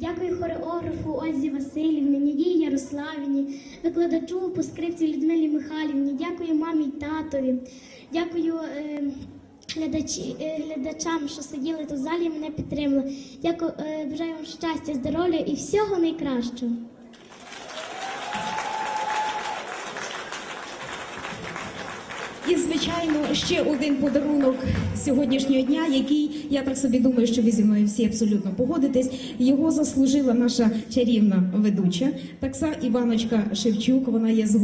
Дякую хореографу Ользі Васильівні, Надії Ярославівні, викладачу по скрипці Людмилі Михайлівні, дякую мамі й татові, дякую е, глядачі, е, глядачам, що сиділи тут в залі і мене підтримали. Дякую, е, бажаю вам щастя, здоров'я і всього найкращого. І, звичайно, ще один подарунок сьогоднішнього дня, який я так собі думаю, що ви зі мною всі абсолютно погодитесь. Його заслужила наша чарівна ведуча такса Іваночка Шевчук. Вона є з.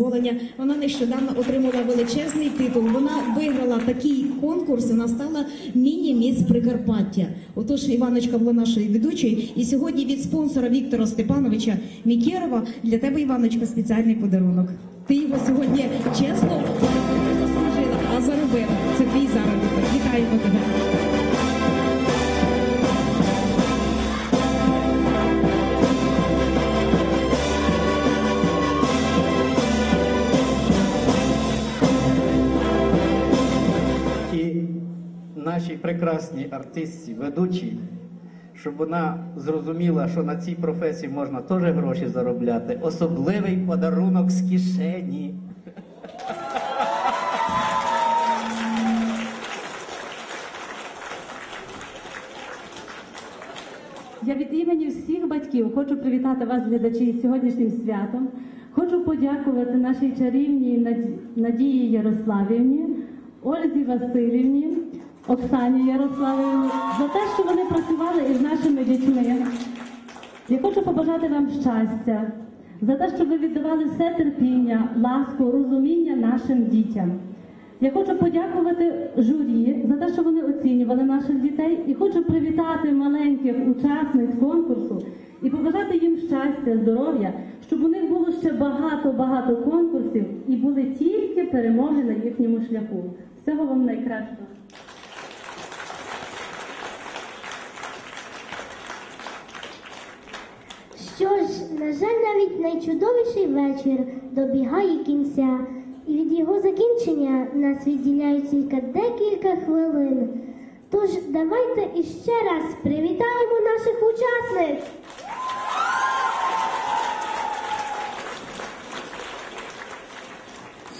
Вона нещодавно отримала величезний титул. Вона виграла такий конкурс. Вона стала міні-міс Прикарпаття. Отож, Іваночка була нашою ведучою. І сьогодні від спонсора Віктора Степановича Мікєрова для тебе, Іваночка, спеціальний подарунок. Ти його сьогодні чесно не заслужила, а заробила. Це твій заробіток. Вітаємо тебе. і нашій прекрасній артистці, ведучій, щоб вона зрозуміла, що на цій професії можна теж гроші заробляти. Особливий подарунок з кишені. Я від імені всіх батьків хочу привітати вас, глядачі, з сьогоднішнім святом. Хочу подякувати нашій чарівній Надії Ярославівні, Ользі Васильівні, Оксані Ярославівні за те, що вони працювали із нашими дітьми. Я хочу побажати вам щастя за те, що ви віддавали все терпіння, ласку, розуміння нашим дітям. Я хочу подякувати журі за те, що вони оцінювали наших дітей, і хочу привітати маленьких учасниць конкурсу і побажати їм щастя, здоров'я, щоб у них було ще багато-багато конкурсів і були тільки перемоги на їхньому шляху. Всього вам найкращого. Що ж, на жаль, навіть найчудовіший вечір добігає кінця, і від його закінчення нас відділяють тільки декілька хвилин. Тож давайте іще раз привітаємо наших учасниць.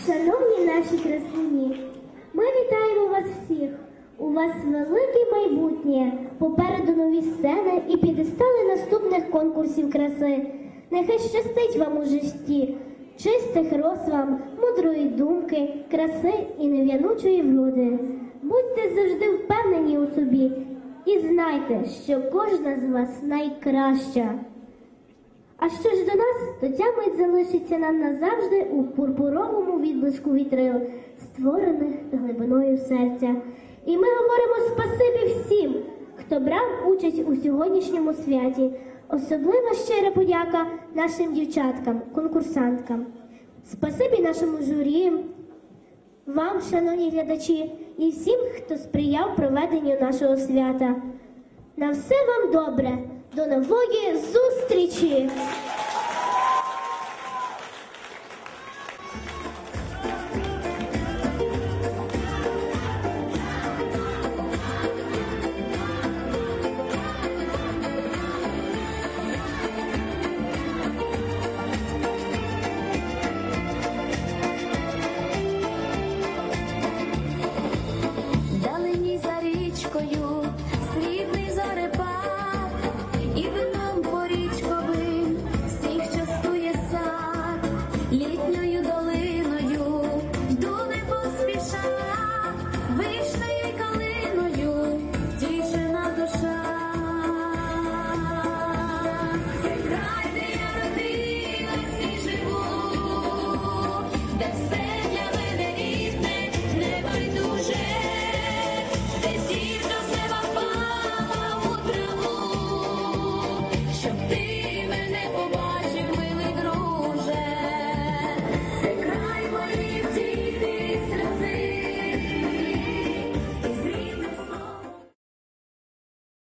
Шановні наші красуні, ми вітаємо вас всіх. У вас велике майбутнє, попереду нові сцени і підестали наступних конкурсів краси. Нехай щастить вам у житті, чистих роз вам, мудрої думки, краси і нев'янучої вроди. Будьте завжди впевнені у собі і знайте, що кожна з вас найкраща. А що ж до нас, то ця мить залишиться нам назавжди у пурпуровому відблиску вітрил, створених глибиною серця. І ми говоримо спасибі всім, хто брав участь у сьогоднішньому святі. Особлива щира подяка нашим дівчаткам, конкурсанткам. Спасибі нашому журі, вам, шановні глядачі, і всім, хто сприяв проведенню нашого свята. На все вам добре. До нової зустрічі!